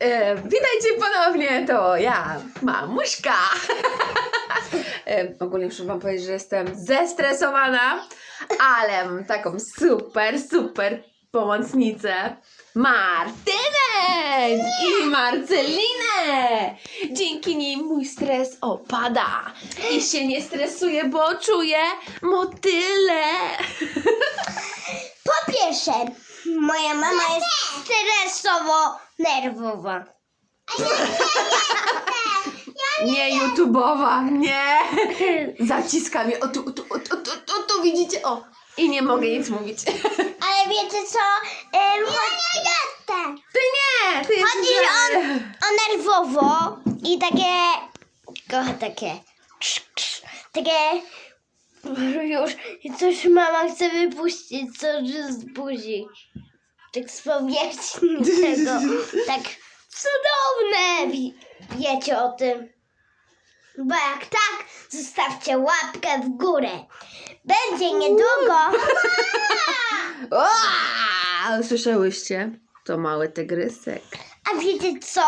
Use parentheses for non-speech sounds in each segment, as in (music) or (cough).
E, witajcie ponownie, to ja, mamuśka. e, ogólnie muszę wam powiedzieć, że jestem zestresowana, ale mam taką super, super pomocnicę. Martynę i Marcelinę! Dzięki nim mój stres opada i się nie stresuję, bo czuję motyle. Po pierwsze, moja mama jest stresowo-nerwowa. Nie YouTubeowa, nie! Zaciska mnie, o tu, o tu, o tu, o tu, o tu, widzicie, o! I nie mogę nic mówić. Ale wiecie co? Um, ja nie jestem. Ty nie! Ty Chodzi jesteś... o nerwowo i takie... Kocha takie... krz, krz, Takie... Już coś mama chce wypuścić, co z buzi. Tak z powierzchni tego. (laughs) Tak cudowne. Wi- Wiecie o tym. Bo jak tak, zostawcie łapkę w górę. Będzie niedługo. (laughs) Oaa! Słyszałyście? To mały tygrysek. A wiecie co?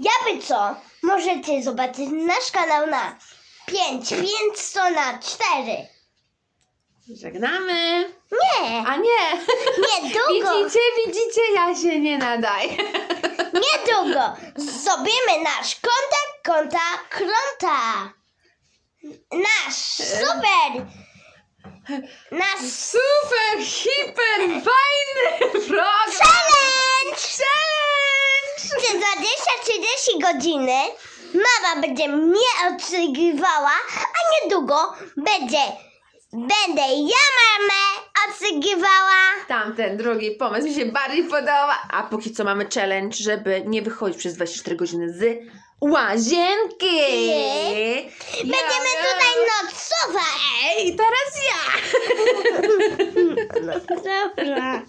Ja by co? Możecie zobaczyć nasz kanał na 5, 5 to na 4. Żegnamy! Nie, A nie! niedługo, Widzicie, widzicie, ja się nie nadaję. niedługo zrobimy nasz kontakt konta kronta. Nasz super, nasz Super, hiper, fajny vlog! challenge! Challenge! Przez 20-30 godziny mama będzie mnie obsługiwała, a niedługo będzie, będę ja mamę obsługiwała. Tamten drugi pomysł mi się bardziej podoba. A póki co mamy challenge, żeby nie wychodzić przez 24 godziny z łazienki. Nie. Będziemy Ja- tutaj nocować. Ej, teraz ja! Dobra.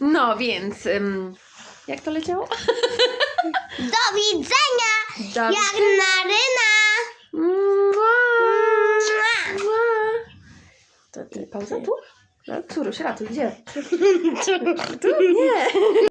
No więc, ym, jak to leciało? Do widzenia, Do jak na ryna. Mua, mua. To ty, pauza tu? No, Córuś, ratuj, gdzie? (laughs) Tu? Nie.